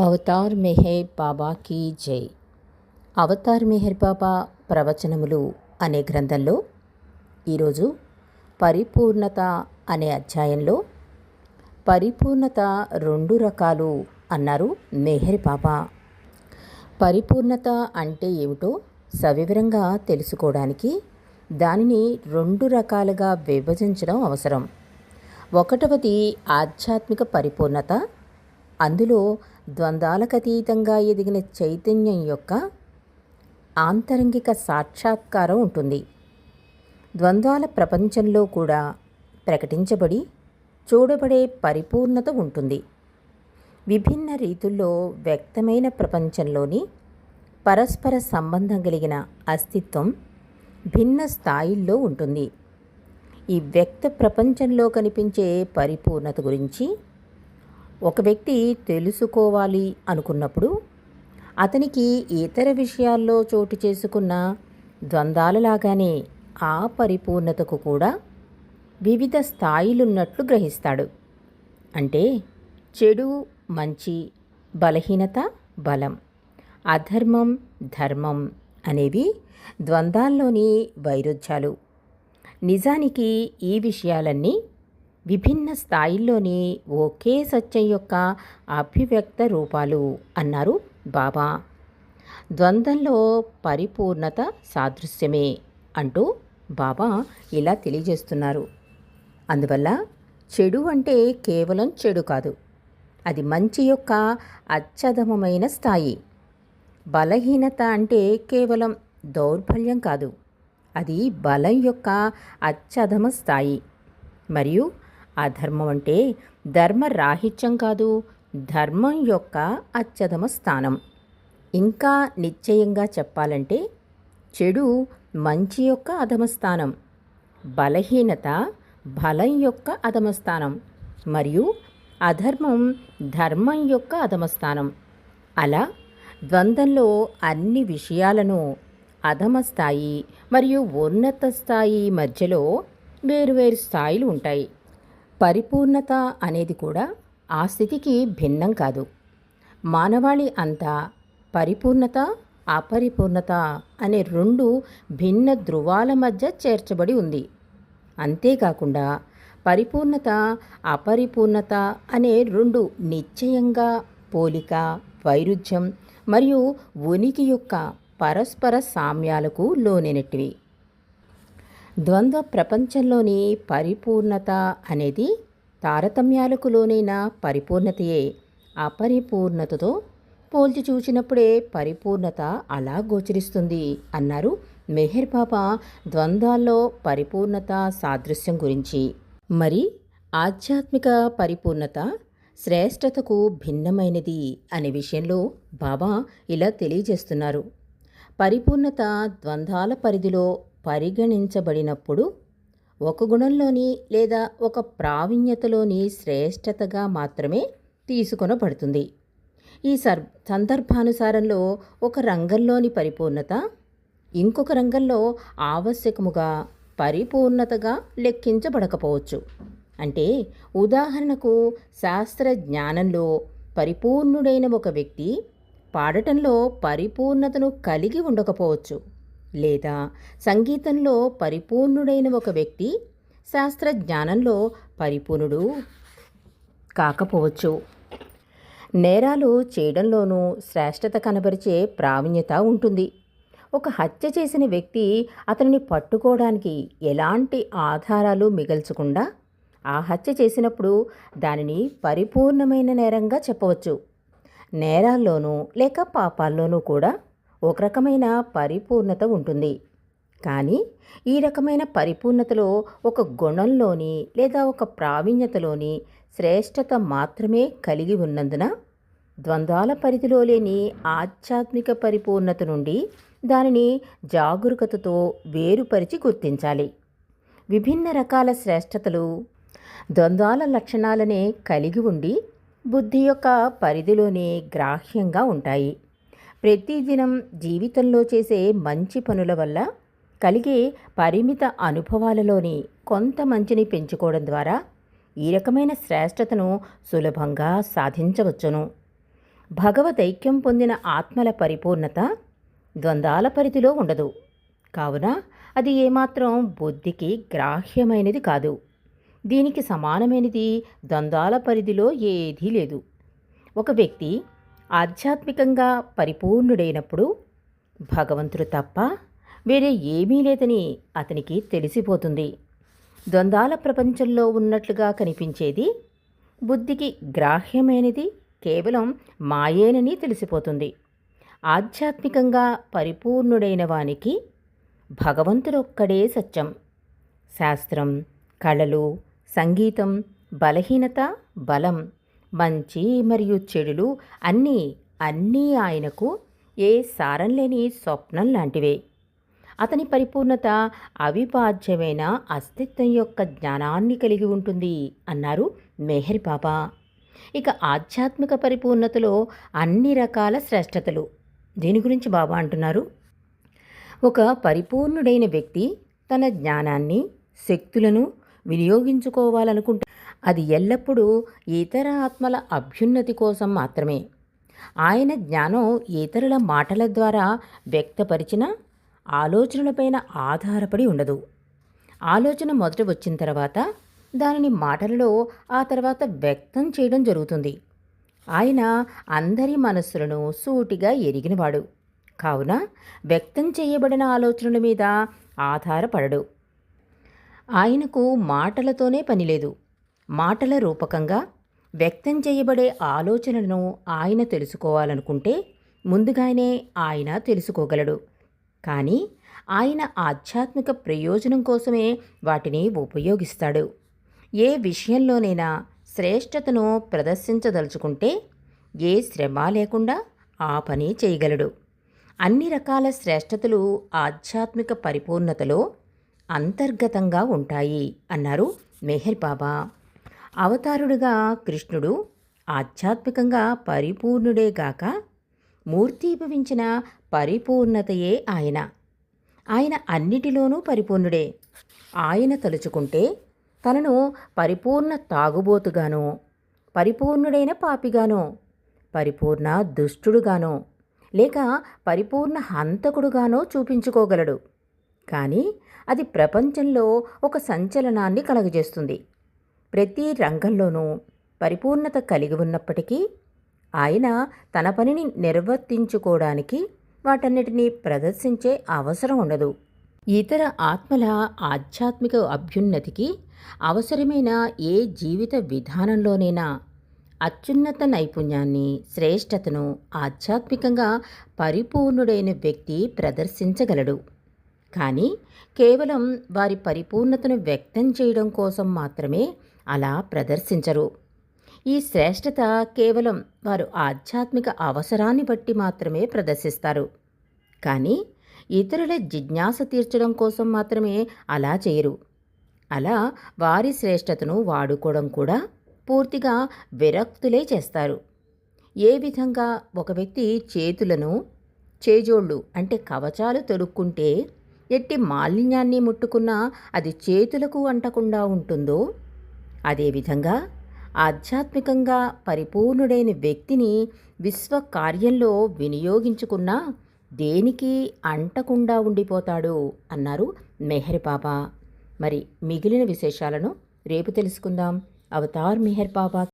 Avatar Meher Baba కీ జై. అవతార్ మెహర్ బాబా ప్రవచనములు అనే గ్రంథంలో ఈరోజు పరిపూర్ణత అనే అధ్యాయంలో పరిపూర్ణత రెండు రకాలు అన్నారు మెహర్ బాబా. పరిపూర్ణత అంటే ఏమిటో సవివరంగా తెలుసుకోవడానికి దానిని రెండు రకాలుగా విభజించడం అవసరం. ఒకటవది ఆధ్యాత్మిక పరిపూర్ణత అందులో ద్వంద్వాలకతీతంగా ఎదిగిన చైతన్యం యొక్క ఆంతరంగిక సాక్షాత్కారం ఉంటుంది. ద్వంద్వాల ప్రపంచంలో కూడా ప్రకటించబడి చూడబడే పరిపూర్ణత ఉంటుంది. విభిన్న రీతుల్లో వ్యక్తమైన ప్రపంచంలోని పరస్పర సంబంధం కలిగిన అస్తిత్వం భిన్న స్థాయిల్లో ఉంటుంది. ఈ వ్యక్త ప్రపంచంలో కనిపించే పరిపూర్ణత గురించి ఒక వ్యక్తి తెలుసుకోవాలి అనుకున్నప్పుడు అతనికి ఇతర విషయాల్లో చోటు చేసుకున్న ద్వంద్వాలలాగానే ఆ పరిపూర్ణతకు కూడా వివిధ స్థాయిలున్నట్లు గ్రహిస్తాడు. అంటే చెడు మంచి బలహీనత బలం అధర్మం ధర్మం అనేవి ద్వంద్వాల్లోని వైరుధ్యాలు. నిజానికి ఈ విషయాలన్నీ విభిన్న స్థాయిల్లోని ఒకే సత్యం యొక్క అభివ్యక్త రూపాలు అన్నారు బాబా. ద్వంద్వంలో పరిపూర్ణత సాదృశ్యమే అంటూ బాబా ఇలా తెలియజేస్తున్నారు. అందువల్ల చెడు అంటే కేవలం చెడు కాదు అది మంచి యొక్క అత్యధమమైన స్థాయి. బలహీనత అంటే కేవలం దౌర్బల్యం కాదు అది బలం యొక్క అత్యధమ స్థాయి. మరియు అధర్మం అంటే ధర్మ రాహిత్యం కాదు ధర్మం యొక్క అత్యధమ స్థానం. ఇంకా నిశ్చయంగా చెప్పాలంటే చెడు మంచి యొక్క అధమ స్థానం బలహీనత బలం యొక్క అధమ స్థానం మరియు అధర్మం ధర్మం యొక్క అధమ స్థానం. అలా ద్వంద్వంలో అన్ని విషయాలను అధమ స్థాయి మరియు ఉన్నత స్థాయి మధ్యలో వేరువేరు స్థాయిలు ఉంటాయి. పరిపూర్ణత అనేది కూడా ఆ స్థితికి భిన్నం కాదు. మానవాళి అంతా పరిపూర్ణత అపరిపూర్ణత అనే రెండు భిన్న ధృవాల మధ్య చేర్చబడి ఉంది. అంతేకాకుండా పరిపూర్ణత అపరిపూర్ణత అనే రెండు నిశ్చయంగా పోలిక వైరుధ్యం మరియు ఉనికి యొక్క పరస్పర సామ్యాలకు లోనైనటివి ద్వంద్వ ప్రపంచంలోని పరిపూర్ణత అనేది తారతమ్యాలకు లోనైన పరిపూర్ణతయే. అపరిపూర్ణతతో పోల్చి చూసినప్పుడే పరిపూర్ణత అలా గోచరిస్తుంది అన్నారు మెహర్ బాబా ద్వంద్వాల్లో పరిపూర్ణత సాదృశ్యం గురించి. మరి ఆధ్యాత్మిక పరిపూర్ణత శ్రేష్టతకు భిన్నమైనది అనే విషయంలో బాబా ఇలా తెలియజేస్తున్నారు. పరిపూర్ణత ద్వంద్వాల పరిధిలో పరిగణించబడినప్పుడు ఒక గుణంలోని లేదా ఒక ప్రావీణ్యతలోని శ్రేష్టతగా మాత్రమే తీసుకొనబడుతుంది. ఈ సర్ సందర్భానుసారంలో ఒక రంగంలోని పరిపూర్ణత ఇంకొక రంగంలో ఆవశ్యకముగా పరిపూర్ణతగా లెక్కించబడకపోవచ్చు. అంటే ఉదాహరణకు శాస్త్ర జ్ఞానంలో పరిపూర్ణుడైన ఒక వ్యక్తి పాడటంలో పరిపూర్ణతను కలిగి ఉండకపోవచ్చు. లేదా సంగీతంలో పరిపూర్ణుడైన ఒక వ్యక్తి శాస్త్ర జ్ఞానంలో పరిపూర్ణుడు కాకపోవచ్చు. నేరాలు చేయడంలోనూ శ్రేష్టత కనబరిచే ప్రావీణ్యత ఉంటుంది. ఒక హత్య చేసిన వ్యక్తి అతనిని పట్టుకోవడానికి ఎలాంటి ఆధారాలు మిగల్చకుండా ఆ హత్య చేసినప్పుడు దానిని పరిపూర్ణమైన నేరంగా చెప్పవచ్చు. నేరాల్లోనూ లేక పాపాల్లోనూ కూడా ఒక రకమైన పరిపూర్ణత ఉంటుంది. కానీ ఈ రకమైన పరిపూర్ణతలో ఒక గుణంలోని లేదా ఒక ప్రావీణ్యతలోని శ్రేష్టత మాత్రమే కలిగి ఉన్నందున ద్వంద్వాల పరిధిలో లేని ఆధ్యాత్మిక పరిపూర్ణత నుండి దానిని జాగరూకతతో వేరుపరిచి గుర్తించాలి. విభిన్న రకాల శ్రేష్టతలు ద్వంద్వాల లక్షణాలనే కలిగి ఉండి బుద్ధి యొక్క పరిధిలోనే గ్రాహ్యంగా ఉంటాయి. ప్రతిదినం జీవితంలో చేసే మంచి పనుల వల్ల కలిగే పరిమిత అనుభవాలలోని కొంత మంచిని పెంచుకోవడం ద్వారా ఈ రకమైన శ్రేష్టతను సులభంగా సాధించవచ్చును. భగవదైక్యం పొందిన ఆత్మల పరిపూర్ణత ద్వంద్వాల పరిధిలో ఉండదు. కావున అది ఏమాత్రం బుద్ధికి గ్రాహ్యమైనది కాదు. దీనికి సమానమైనది ద్వంద్వాల పరిధిలో ఏదీ లేదు. ఒక వ్యక్తి ఆధ్యాత్మికంగా పరిపూర్ణుడైనప్పుడు భగవంతుడు తప్ప వేరే ఏమీ లేదని అతనికి తెలిసిపోతుంది. ద్వందాల ప్రపంచంలో ఉన్నట్లుగా కనిపించేది బుద్ధికి గ్రాహ్యమైనది కేవలం మాయేనని తెలిసిపోతుంది. ఆధ్యాత్మికంగా పరిపూర్ణుడైన వానికి భగవంతుడొక్కడే సత్యం. శాస్త్రం కళలు సంగీతం బలహీనత బలం మంచి మరియు చెడులు అన్నీ అన్నీ ఆయనకు ఏ సారం లేని స్వప్నం లాంటివే. అతని పరిపూర్ణత అవిభాజ్యమైన అస్తిత్వం యొక్క జ్ఞానాన్ని కలిగి ఉంటుంది అన్నారు మెహర్ బాబా. ఇక ఆధ్యాత్మిక పరిపూర్ణతలో అన్ని రకాల శ్రేష్టతలు. దీని గురించి బాబా అంటున్నారు. ఒక పరిపూర్ణుడైన వ్యక్తి తన జ్ఞానాన్ని శక్తులను వినియోగించుకోవాలనుకుంటే. అది ఎల్లప్పుడూ ఇతర ఆత్మల అభ్యున్నతి కోసం మాత్రమే. ఆయన జ్ఞానం ఇతరుల మాటల ద్వారా వ్యక్తపరిచిన ఆలోచనలపైన ఆధారపడి ఉండదు. ఆలోచన మొదట వచ్చిన తర్వాత దానిని మాటలలో ఆ తర్వాత వ్యక్తం చేయడం జరుగుతుంది. ఆయన అందరి మనస్సులను సూటిగా ఎరిగినవాడు. కావున వ్యక్తం చేయబడిన ఆలోచనల మీద ఆధారపడడు. ఆయనకు మాటలతోనే పనిలేదు. మాటల రూపకంగా వ్యక్తం చేయబడే ఆలోచనలను ఆయన తెలుసుకోవాలనుకుంటే ముందుగానే ఆయన తెలుసుకోగలడు. కానీ ఆయన ఆధ్యాత్మిక ప్రయోజనం కోసమే వాటిని ఉపయోగిస్తాడు. ఏ విషయంలోనైనా శ్రేష్టతను ప్రదర్శించదలుచుకుంటే ఏ శ్రమ లేకుండా ఆ పని చేయగలడు. అన్ని రకాల శ్రేష్టతలు ఆధ్యాత్మిక పరిపూర్ణతలో అంతర్గతంగా ఉంటాయి అన్నారు మెహర్ బాబా. అవతారుడుగా కృష్ణుడు ఆధ్యాత్మికంగా పరిపూర్ణుడే గాక మూర్తీభవించిన పరిపూర్ణతయే ఆయన. ఆయన అన్నిటిలోనూ పరిపూర్ణుడే. ఆయన తలుచుకుంటే తనను పరిపూర్ణ తాగుబోతుగానో పరిపూర్ణుడైన పాపిగానో పరిపూర్ణ దుష్టుడుగానో లేక పరిపూర్ణ హంతకుడుగానో చూపించుకోగలడు. కానీ అది ప్రపంచంలో ఒక సంచలనాన్ని కలగజేస్తుంది. ప్రతి రంగంలోనూ పరిపూర్ణత కలిగి ఉన్నప్పటికీ ఆయన తన పనిని నిర్వర్తించుకోవడానికి వాటన్నిటినీ ప్రదర్శించే అవసరం ఉండదు. ఇతర ఆత్మల ఆధ్యాత్మిక అభ్యున్నతికి అవసరమైన ఏ జీవిత విధానంలోనైనా అత్యున్నత నైపుణ్యాన్ని శ్రేష్టతను ఆధ్యాత్మికంగా పరిపూర్ణుడైన వ్యక్తి ప్రదర్శించగలడు. కానీ కేవలం వారి పరిపూర్ణతను వ్యక్తం చేయడం కోసం మాత్రమే అలా ప్రదర్శించరు. ఈ శ్రేష్టత కేవలం వారు ఆధ్యాత్మిక అవసరాన్ని బట్టి మాత్రమే ప్రదర్శిస్తారు. కానీ ఇతరుల జిజ్ఞాస తీర్చడం కోసం మాత్రమే అలా చేయరు. అలా వారి శ్రేష్టతను వాడుకోవడం కూడా పూర్తిగా విరక్తులే చేస్తారు. ఏ విధంగా ఒక వ్యక్తి చేతులను చేజోళ్ళు అంటే కవచాలు తొడుక్కుంటే ఎట్టి మాలిన్యాన్ని ముట్టుకున్నా అది చేతులకు అంటకుండా ఉంటుందో? అదేవిధంగా ఆధ్యాత్మికంగా పరిపూర్ణుడైన వ్యక్తిని విశ్వ కార్యంలో వినియోగించుకున్నా దేనికి అంటకుండా ఉండిపోతాడు అన్నారు మెహర్ బాబా. మరి మిగిలిన విశేషాలను రేపు తెలుసుకుందాం. అవతార్ మెహర్ బాబా